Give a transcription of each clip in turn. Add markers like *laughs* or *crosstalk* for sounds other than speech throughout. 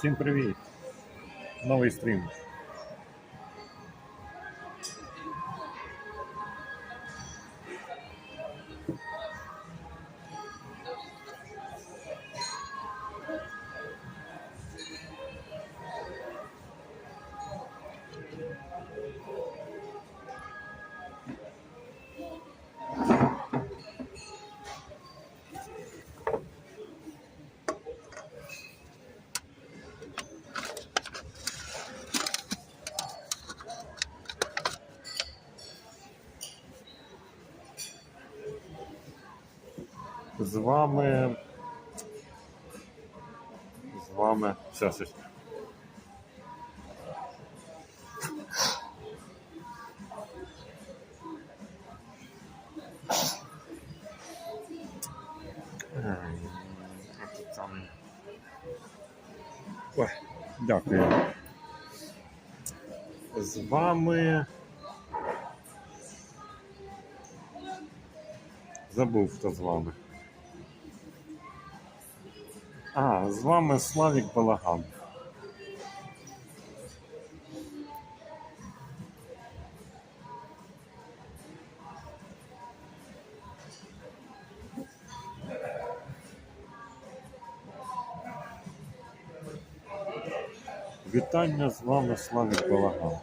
Всім привіт! Новий стрім. З вами. З вами. Там- Ой, дякую. З вами. Забув, хто з вами. А, з вами Славік Балаган. Вітання з вами Славік Балаган.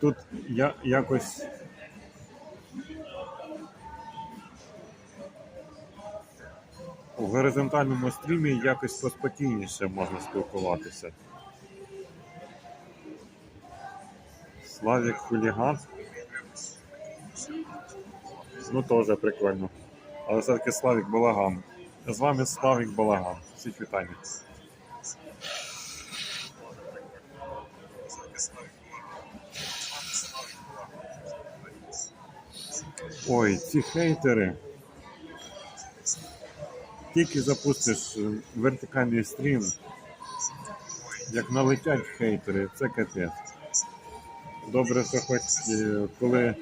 Тут я якось у горизонтальному стрімі якось поспокійніше можна спілкуватися. Славік хуліган. Ну теж прикольно. Але все-таки Славік Балаган. З вами Славік Балаган. Всіх вітання. Ой, ці хейтери. Тільки запустиш е, вертикальний стрім, як налетять хейтери, це капець. Добре, що хоч е, коли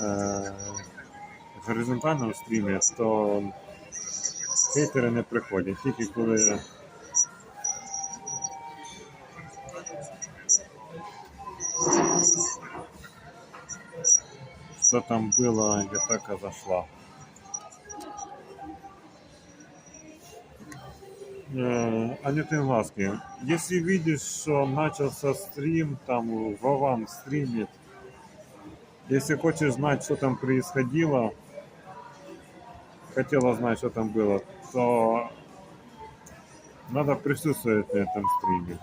е, горизонтальному стрімі, то хейтери не приходять, тільки коли что там было, атака зашла. Э, Анюты глазки. Если видишь, что начался стрим, там Вован стримит, если хочешь знать, что там происходило, хотела знать, что там было, то надо присутствовать на этом стриме.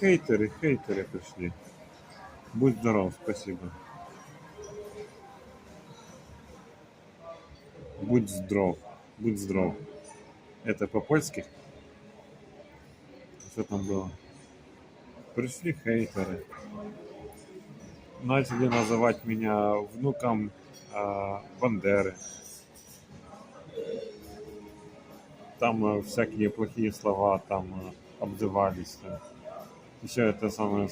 Хейтеры, хейтеры пришли. Будь здоров, спасибо. Будь здоров, будь здоров. Это по-польски? Что там было? Пришли хейтеры. Начали называть меня внуком а, Бандеры. Там э, всякие плохие слова там э, обзывались. э. Еще это самое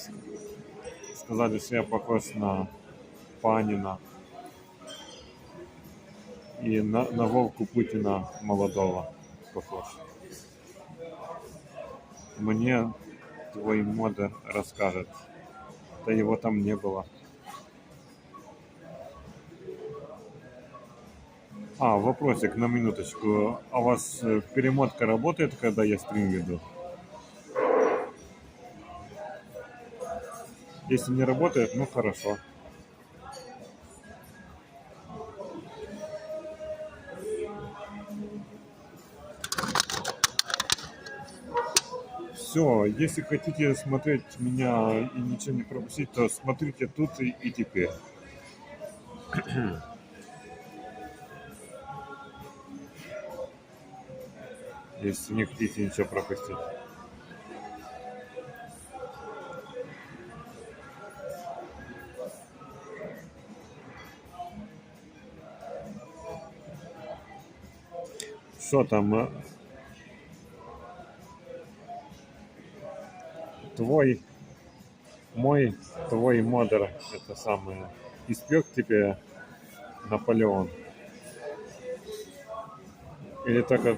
с- сказали, что я похож на Панина и на, на Вовку Путина молодого похож. Мне твой модер расскажет. Да его там не было. А, вопросик на минуточку. А у вас э, перемотка работает, когда я стрим веду? Если не работает, ну хорошо. Все, если хотите смотреть меня и ничего не пропустить, то смотрите тут и, и теперь. Если не хотите ничего пропустить. Що там? е? Твой мой твой модер это самое испек тебе Наполеон. Или только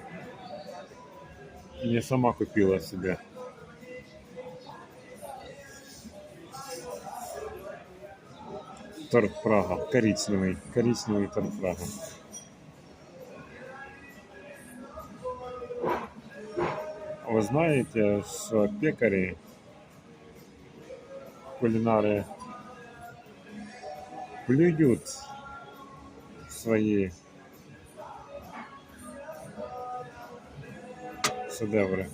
не сама купила себе. Торт Прага. Коричневый. Коричневый торт Прага. вы знаете, что пекари, кулинары плюют свои шедевры.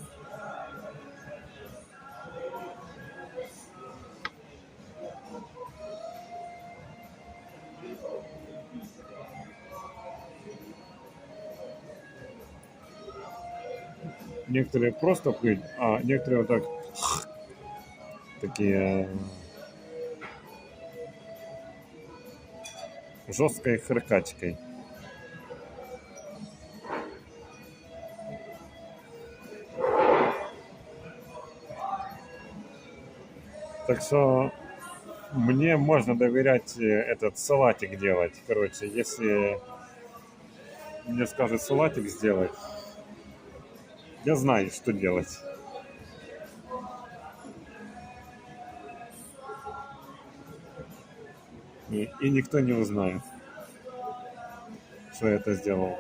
Некоторые просто плюют, а некоторые вот так такие жесткой хрыкачкой. Так что мне можно доверять э, этот салатик делать. Короче, если мне скажут салатик сделать, я знаю, что делать. И, и никто не узнает, что я это сделал.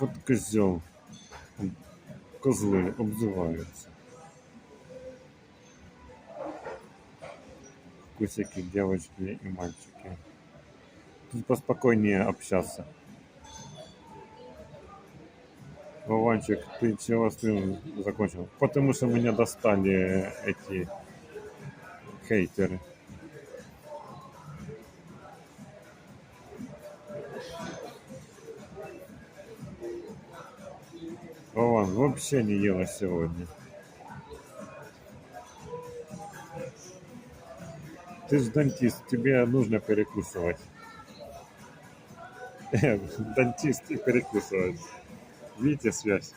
Вот козел. Козлы обзываются. Кусики, девочки и мальчики. Тут поспокойнее общаться. Вованчик, ты чего стрим закончил? Потому что меня достали эти хейтеры. Вообще не ела сегодня. Ты же дантист, тебе нужно перекусывать. *laughs* Дантист и перекусывать. Видите связь?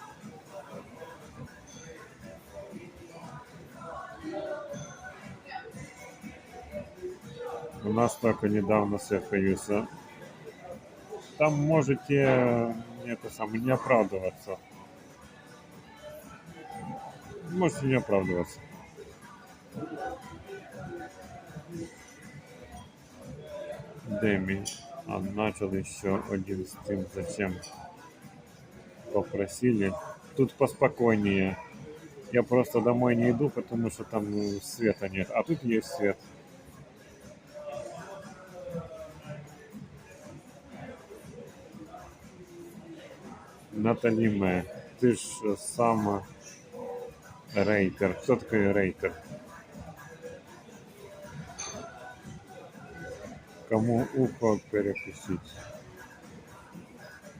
У нас только недавно свет появился. Там можете э, это самое не оправдываться. Можете не оправдываться. Деми. А начал еще один стрим. Зачем? Попросили. Тут поспокойнее. Я просто домой не иду, потому что там ну, света нет. А тут есть свет. Натали Мэ. Ты ж сам рейтер. Кто такой рейтер? Кому ухо перекусить?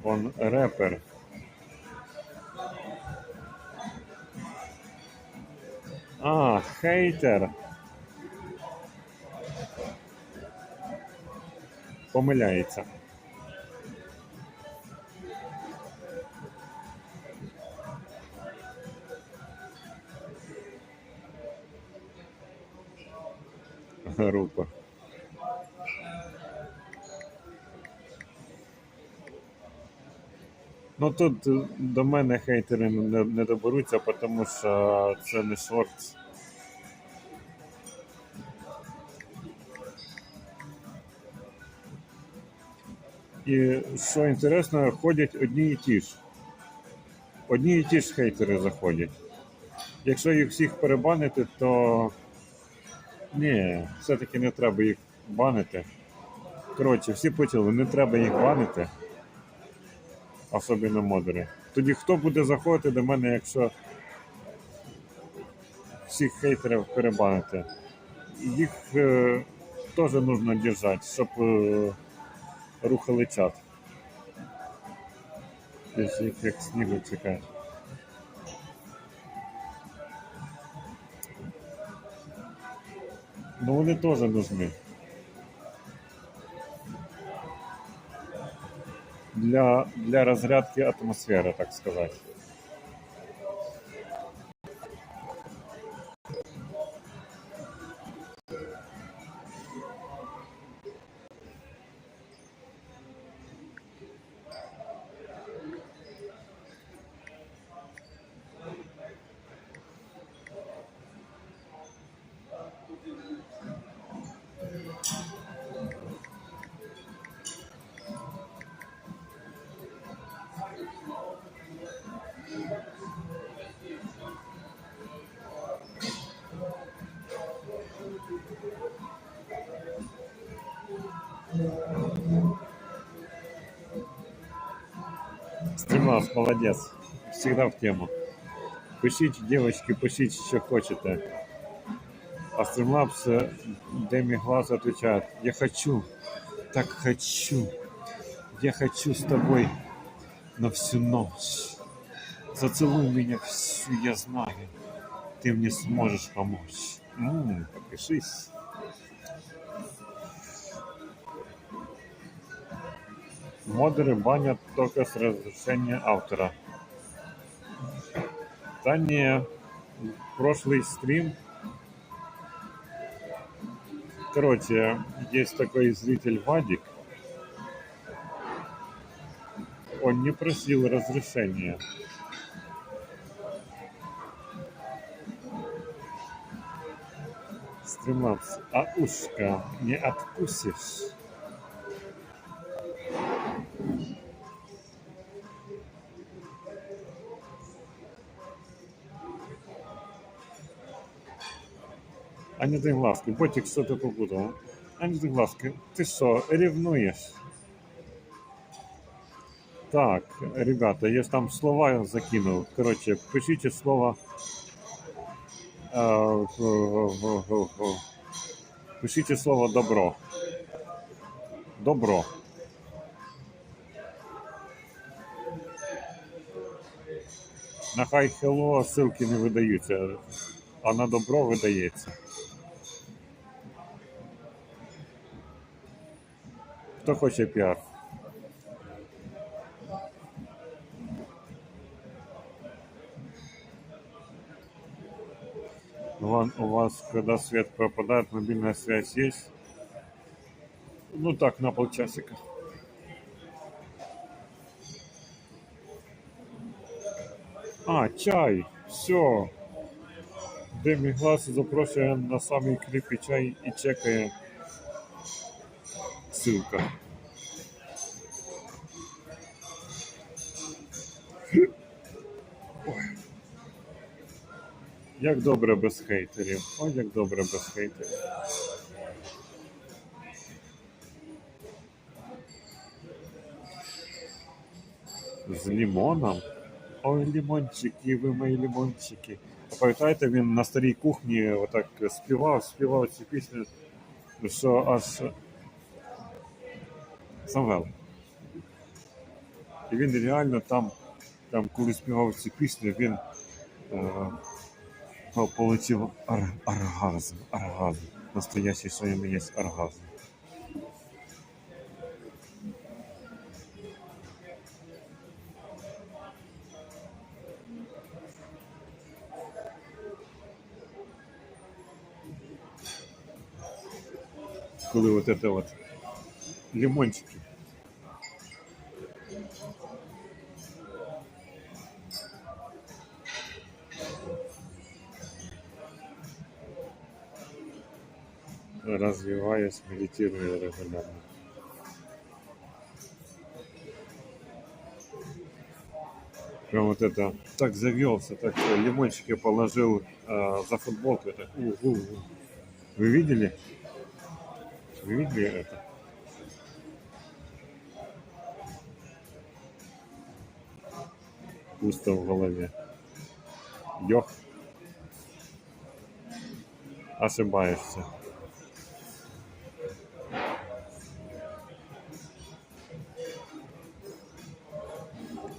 Он рэпер. А, хейтер. Помиляється. Група. Ну тут е, до мене хейтери не, не доберуться, тому що це не шорт. І що інтересно, ходять одні і ті ж. Одні і ті ж хейтери заходять. Якщо їх всіх перебанити, то ні, все-таки не треба їх банити. Коротше, всі почули, не треба їх банити. Особливо модери. Тоді хто буде заходити до мене, якщо всіх хейтерів перебанити? Їх е, теж потрібно держати, щоб е, рухали чат. Десь їх як снігу чекаєш. Ну вони теж нужны. Для, для разрядки атмосферы, так сказать. Стримас, молодец. Всегда в тему. Пишіть, девочки, пишіть, що хочете. А Streamlabs Деми Глаз отвечает, я хочу, так хочу, я хочу с тобой на всю ночь. Зацелуй меня всю, я знаю, ты мне сможешь помочь. М, подпишись. Модеры банят только с разрешения автора. Да прошлый стрим. Короче, есть такой зритель Вадик. Он не просил разрешения. Стримлабс, а ушко не откусишь. А не дай глазки, ботик що ти попутав? А не дай глазки, ти що, ревнуєш? Так, ребята, я ж там слова закинув. Короче, пишите слово. е, в- в- в- в- Пишите слово добро. Добро. На хай хелло ссылки не видаються, а на добро видається. Хто хоче піар? Вон у вас, когда свет пропадает, мобильная связь есть? Ну так, на полчасика. А, чай. Все. Демі глаз запрошує на самий кріпкий чай і чекає. Ссылка. Як добре без хейтерів. Ой, як добре без хейтерів. З лимоном. Ой, лимончики, ви мої лимончики. А пам'ятаєте, він на старій кухні отак співав, співав ці пісні, що аж Савел. І він реально там, там коли співав ці пісні, він е, ну, полетів ар, оргазм, оргазм. Настоящий своєму є оргазм. Коли от це от лимончики. Развиваясь, медитируя регулярно. Прям вот это так завелся, так э, лимончики положил э, за футболку. Так, у, у, у. Вы видели? Вы видели это? Пусто в голове. Йох. Ошибаешься.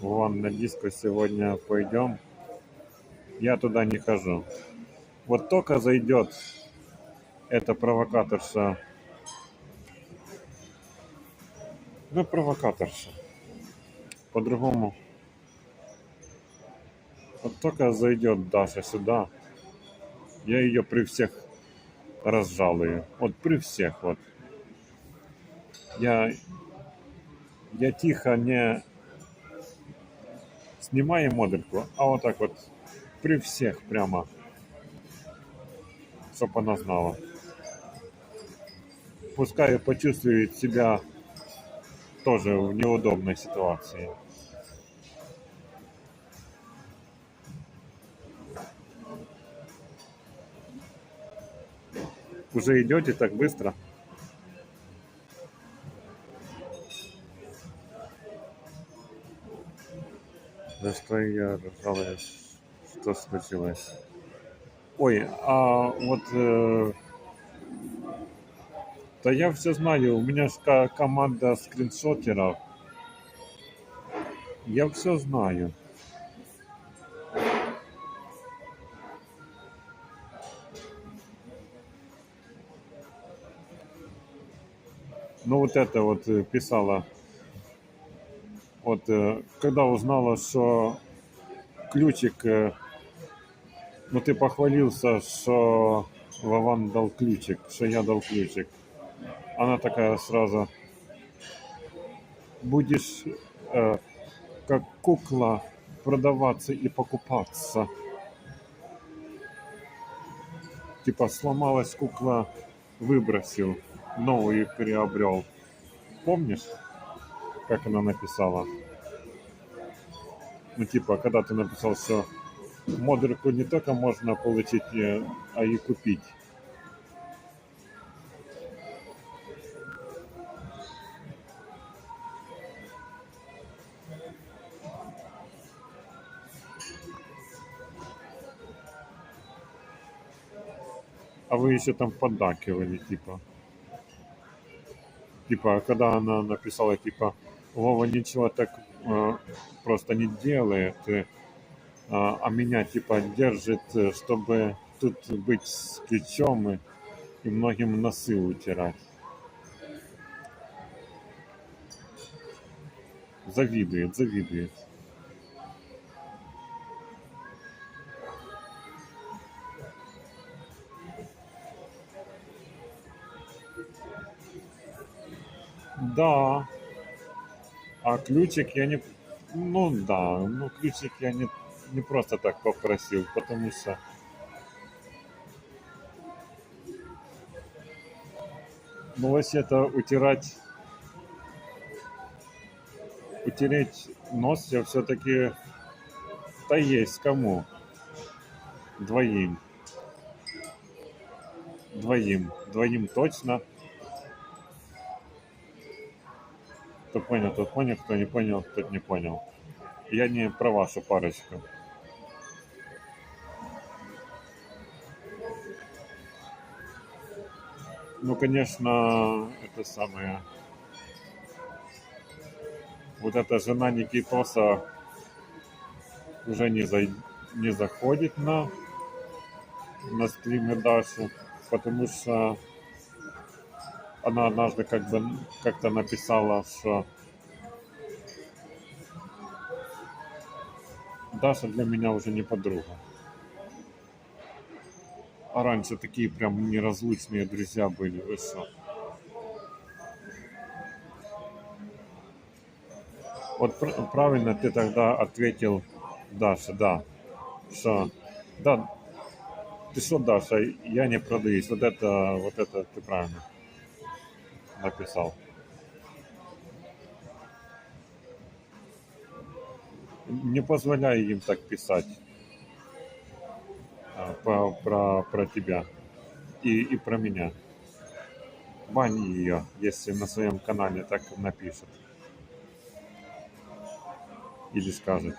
Вон на диско сегодня пойдем. Я туда не хожу. Вот только зайдет эта провокаторша. Ну, провокаторша. По-другому. Вот только зайдет Даша сюда, я ее при всех разжалую. Вот при всех вот. Я, я тихо не снимаю модельку, а вот так вот при всех прямо, чтобы она знала. Пускай почувствует себя тоже в неудобной ситуации. Уже идете так быстро? За что я жалуюсь? Что случилось? Ой, а вот... Э, да я все знаю, у меня же команда скриншотеров. Я все знаю. Вот это вот э, писала. Вот э, когда узнала, что ключик, э, ну ты похвалился, что Вован дал ключик, что я дал ключик. Она такая сразу, будешь э, как кукла продаваться и покупаться. Типа сломалась кукла, выбросил новую приобрел. Помнишь, как она написала? Ну, типа, когда ты написал, что модульку не только можно получить, э, а и купить. А вы еще там поддакивали, типа. Типа, когда она написала, типа, Вова ничего так э, просто не делает, э, а меня, типа, держит, э, чтобы тут быть с ключом и, и многим носы утирать. Завидует, завидует. Да. А ключик я не... Ну да, ну ключик я не, не просто так попросил, потому что... Ну, вообще-то утирать... Утереть нос я все-таки... Да есть кому. Двоим. Двоим. Двоим точно. Кто понял, тот понял, кто не понял, тот не понял. Я не про вашу парочку. Ну, конечно, это самое... Вот эта жена Никитоса уже не, за... не заходит на, на стримы Даши, потому что она однажды как бы как-то написала, что Даша для меня уже не подруга. А раньше такие прям неразлучные друзья были, вы что? Вот пр- правильно ты тогда ответил Даша, да, что, да, ты что, Даша, я не продаюсь, вот это, вот это ты правильно написал. Не позволяй им так писать а, про, про, про тебя и, и про меня. Бань ее, если на своем канале так напишет. Или скажет.